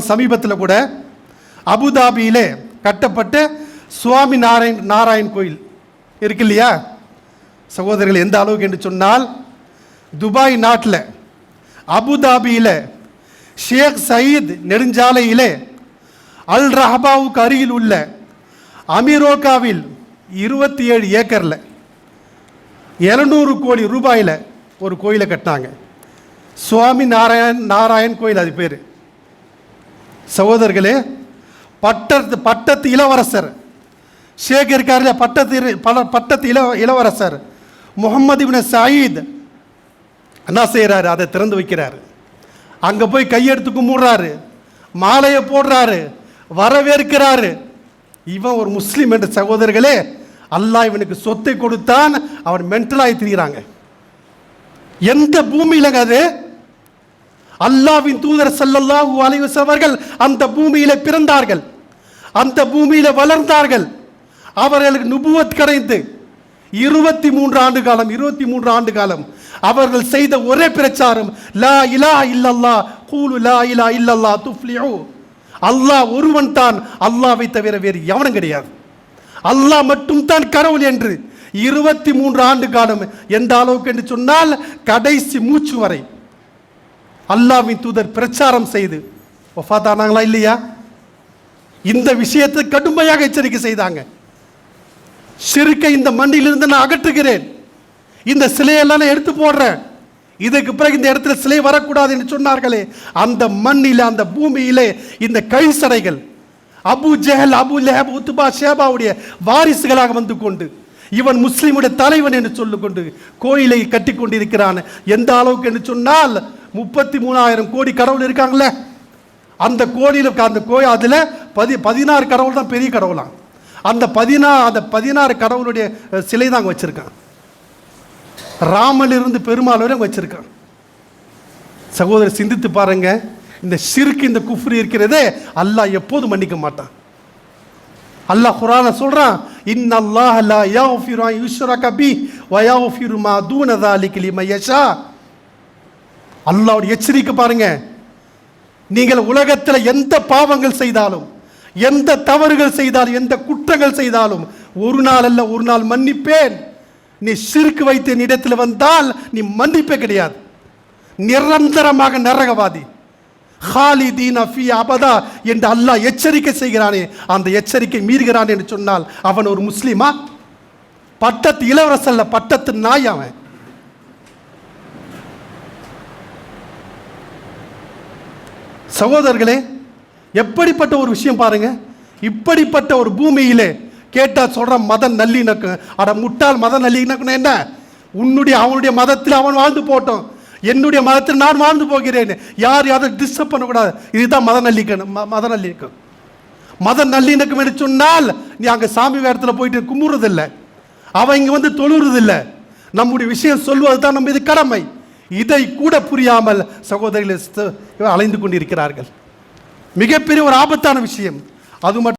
சமீபத்தில் கூட அபுதாபியிலே கட்டப்பட்ட சுவாமி நாராயண் நாராயண் கோயில் இருக்கு இல்லையா? சகோதரர்கள் எந்த அளவுக்கு என்று சொன்னால் துபாய் நாட்டில் அபுதாபியில் ஷேக் சயீத் நெடுஞ்சாலையிலே அல் ரஹபாவுக்கு அருகில் உள்ள அமீரோக்காவில் இருபத்தி ஏழு ஏக்கரில் இரநூறு கோடி ரூபாயில் ஒரு கோயிலை கட்டினாங்க. சுவாமி நாராயண் நாராயண் கோயில் அது பேர். சகோதரர்களே பட்டத்து பட்டத்து இளவரசர். ஷேக் இருக்கார் பட்டத்து இரு- பல பட்டத்து இள இளவரசர். Mohammed ibn Zayed. என்ன செய்கிறாரு அதை திறந்து வைக்கிறாரு. அங்கே போய் கையெடுத்து கும்பிடுறாரு. மாலையை போடுறாரு. வரவேற்கிறாரு. இவன் ஒரு முஸ்லீம் என்ற சகோதரர்களே அல்லாஹ் இவனுக்கு சொத்தை கொடுத்தான் அவன் மென்டலாகி திரிகிறாங்க எந்த பூமியிலங்க அது? அல்லாவின் தூதர் ஸல்லல்லாஹு அலைவஸ் அவர்கள் அந்த பூமியில பிறந்தார்கள். அந்த பூமியில வளர்ந்தார்கள். அவர்களுக்கு நுபுவத் கிடைத்து இருபத்தி மூன்று ஆண்டு காலம் இருபத்தி மூன்று ஆண்டு காலம் அவர்கள் செய்த ஒரே பிரச்சாரம் லா இலா இல்லல்லா கூலு லா இலா இல்லல்லா துஃப்லியோ அல்லாஹ் ஒருவன் தான் அல்லாவை தவிர வேறு எவனும் கிடையாது. அல்லாஹ் மட்டும் தான் கடவுள் என்று இருபத்தி மூன்று ஆண்டு காலம் எந்த அளவுக்கு என்று சொன்னால் கடைசி மூச்சு வரை. அல்லாவின் தூதர் பிரச்சாரம் செய்து ஒஃபாத்தானாங்களா இல்லையா? இந்த விஷயத்தை கடுமையாக எச்சரிக்கை செய்தாங்க. சிறுக்கை இந்த மண்ணிலிருந்து நான் அகற்றுகிறேன். இந்த சிலையெல்லாம் நான் எடுத்து போடுறேன். இதுக்கு பிறகு இந்த இடத்துல சிலை வரக்கூடாது என்று சொன்னார்களே அந்த மண்ணில் அந்த பூமியிலே இந்த கைசடைகள் அபு ஜெஹல் அபு லெஹப் உத்துபா ஷேபாவுடைய வாரிசுகளாக வந்து கொண்டு இவன் முஸ்லீமுடைய தலைவன் என்று சொல்லிக்கொண்டு கோயிலை கட்டி கொண்டிருக்கிறான் எந்த அளவுக்கு என்று சொன்னால் முப்பத்தி மூணாயிரம் கோடி கடவுள் இருக்காங்களே அந்த கோடியில் அந்த கோயில் அதில் பதி பதினாறு கடவுள் தான் பெரிய கடவுளாம் அந்த பதினா அந்த பதினாறு கடவுளுடைய சிலை தான் அங்கே வச்சுருக்கான். ராமலிருந்து பெருமாள் வரை அங்கே வச்சுருக்கான். சகோதரர் சிந்தித்து பாருங்க. இந்த சிறுக்கு இந்த குஃப்ரி இருக்கிறதே அல்லாஹ் எப்போதும் மன்னிக்க மாட்டான். அல்லாஹ் குரான சொல்கிறான் இன்னல்லாஹ் லா யாஃபிரு அன் யுஷ்ரக பி வ யாஃபிரு மா தூன தாலிக லிமன் யஷா அல்லாஹ்வுடைய எச்சரிக்கை பாருங்க. நீங்கள் உலகத்தில் எந்த பாவங்கள் செய்தாலும் எந்த தவறுகள் செய்தாலும் எந்த குற்றங்கள் செய்தாலும் ஒரு நாள் அல்ல ஒரு நாள் மன்னிப்பேன். நீ சிறுக்கு வைத்து இடத்தில் வந்தால் நீ மன்னிப்பே கிடையாது. நிரந்தரமாக நரகவாதி. ஹாலிதீன் அஃபி அபதா என்று அல்லாஹ் எச்சரிக்கை செய்கிறானே. அந்த எச்சரிக்கை மீறுகிறான் என்று சொன்னால் அவன் ஒரு முஸ்லீமா? பட்டத்து இளவரசல்ல பட்டத்து நாய் அவன். சகோதரர்களே எப்படிப்பட்ட ஒரு விஷயம் பாருங்க. இப்படிப்பட்ட ஒரு பூமியிலே கேட்டால் சொல்ற மத நல்லிணக்கம் அட முட்டாள் மத நல்லிணக்கம் என்ன? உன்னுடைய அவனுடைய மதத்தில் அவன் வாழ்ந்து போட்டோம். என்னுடைய மதத்தில் நான் வாழ்ந்து போகிறேன். யார் யாரும் டிஸ்டர்ப் பண்ணக்கூடாது. இதுதான் மத நல்லிக்கணும் ம- மத நல்லிணக்கம் மத நல்லிணக்கம் என்று சொன்னால் நீ அங்கே சாமி வேடத்தில் போயிட்டு கும்பிடுறதில்லை. அவன் இங்கே வந்து தொழுறதில்லை. நம்முடைய விஷயம் சொல்வது தான் நம்ம இது கடமை. இதை கூட புரியாமல் சகோதரிகள் அலைந்து கொண்டிருக்கிறார்கள். மிகப்பெரிய ஒரு ஆபத்தான விஷயம். அது மட்டும்